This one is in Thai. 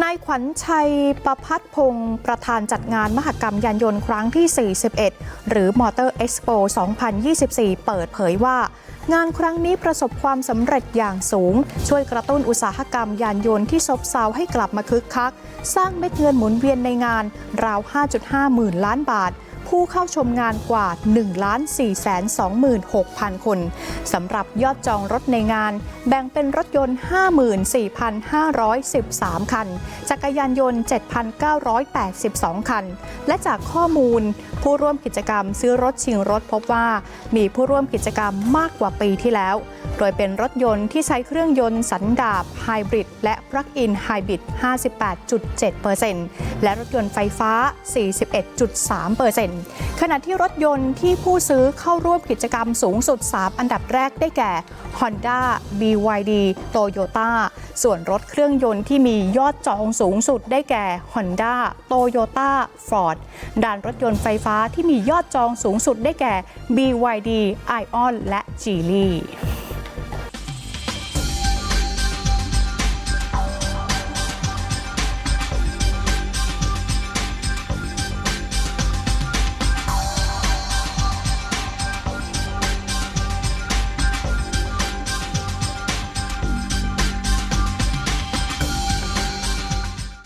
นายขวัญชัยประพัฒพงศ์ประธานจัดงานมหกรรมยานยนต์ครั้งที่ 41 หรือมอเตอร์เอ็กซ์โป2024 เปิดเผยว่างานครั้งนี้ประสบความสำเร็จอย่างสูง ช่วยกระตุ้นอุตสาหกรรมยานยนต์ที่ซบเซาให้กลับมาคึกคัก สร้างเม็ดเงินหมุนเวียนในงานราว 5.5 หมื่นล้านบาทผู้เข้าชมงานกว่า1 4 2 6 0 0 0 คน สำหรับยอดจองรถในงาน แบ่งเป็นรถยนต์ 54,513 คัน จักรยานยนต์ 7,982 คัน และจากข้อมูลผู้ร่วมกิจกรรมซื้อรถชิงรถพบว่า มีผู้ร่วมกิจกรรมมากกว่าปีที่แล้ว โดยเป็นรถยนต์ที่ใช้เครื่องยนต์สันดาปไฮบริดและปลั๊กอินไฮบริด 58.7%และรถยนต์ไฟฟ้า 41.3%ขณะที่รถยนต์ที่ผู้ซื้อเข้าร่วมกิจกรรมสูงสุด 3 อันดับแรกได้แก่ Honda BYD Toyota ส่วนรถเครื่องยนต์ที่มียอดจองสูงสุดได้แก่ Honda Toyota Ford ด่านรถยนต์ไฟฟ้าที่มียอดจองสูงสุดได้แก่ BYD Ion และ Geely ลี่